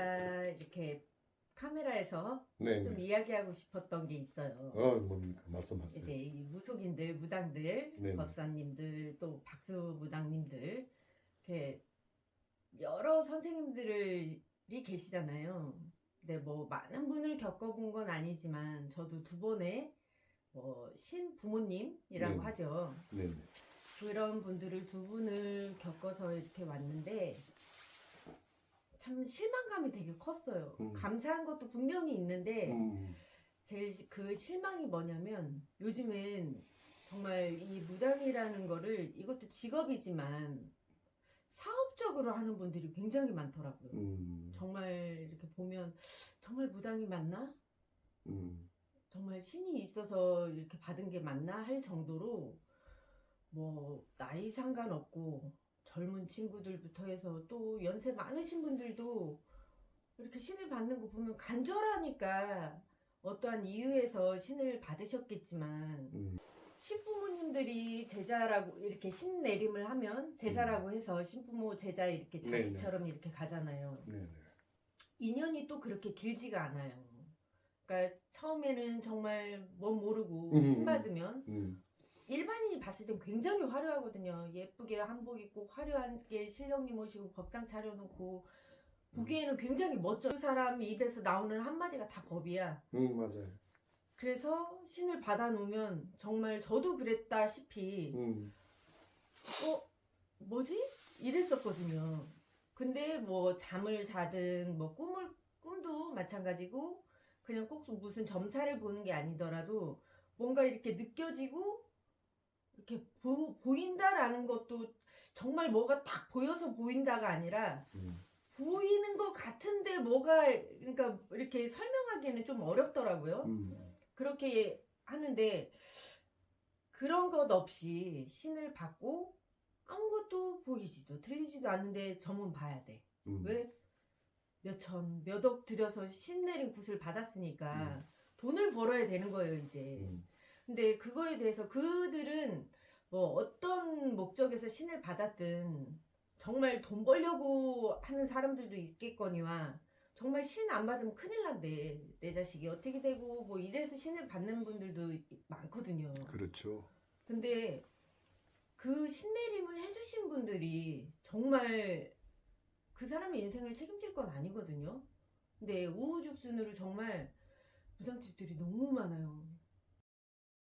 아, 이렇게 카메라에서 네. 좀 이야기하고 싶었던 게 있어요. 어, 뭡니까? 말씀하세요. 이제 이 무속인들, 무당들, 네네. 법사님들, 또 박수 무당님들, 이렇게 여러 선생님들이 계시잖아요. 근데 뭐 많은 분을 겪어본 건 아니지만 저도 두 번의 뭐 신 부모님이라고 네네. 하죠. 네. 네. 그런 분들을 두 분을 겪어서 이렇게 왔는데 참 실망감이 되게 컸어요. 음. 감사한 것도 분명히 있는데 음, 제일 시- 그 실망이 뭐냐면 요즘엔 정말 이 무당이라는 거를 이것도 직업이지만 사업적으로 하는 분들이 굉장히 많더라고요. 음, 정말 이렇게 보면 정말 무당이 맞나? 음, 정말 신이 있어서 이렇게 받은 게 맞나 할 정도로 뭐 나이 상관없고 젊은 친구들부터 해서 또 연세 많으신 분들도 이렇게 신을 받는 거 보면 간절하니까 어떠한 이유에서 신을 받으셨겠지만 음, 신부모님들이 제자라고 이렇게 신 내림을 하면 제자라고 해서 신부모 제자 이렇게 음. 네네. 자식처럼 이렇게 가잖아요. 네, 네. 인연이 또 그렇게 길지가 않아요. 그러니까 처음에는 정말 뭔 모르고 음. 신 받으면 음, 일반인이 봤을 땐 굉장히 화려하거든요. 예쁘게 한복 입고 화려하게 신령님 모시고 법당 차려놓고 보기에는 굉장히 멋져. 그 사람 입에서 나오는 한마디가 다 법이야. 음, 맞아요. 그래서 신을 받아놓으면 정말 저도 그랬다시피 음, 어 뭐지 이랬었거든요. 근데 뭐 잠을 자든 뭐 꿈을 꿈도 마찬가지고 그냥 꼭 무슨 점사를 보는 게 아니더라도 뭔가 이렇게 느껴지고 이렇게 보, 보인다라는 것도 정말 뭐가 딱 보여서 보인다가 아니라 음, 보이는 것 같은데 뭐가 그러니까 이렇게 설명하기는 좀 어렵더라고요. 음, 그렇게 하는데 그런 것 없이 신을 받고 아무것도 보이지도 틀리지도 않는데 점은 봐야 돼. 음, 왜 몇천 몇억 들여서 신 내린 굿을 받았으니까 음. 돈을 벌어야 되는 거예요 이제. 음, 근데 그거에 대해서 그들은 뭐 어떤 목적에서 신을 받았든 정말 돈 벌려고 하는 사람들도 있겠거니와 정말 신 안 받으면 큰일 난대 내 자식이 어떻게 되고 뭐 이래서 신을 받는 분들도 많거든요. 그렇죠. 근데 그 신내림을 해주신 분들이 정말 그 사람의 인생을 책임질 건 아니거든요. 근데 우후죽순으로 정말 무당집들이 너무 많아요.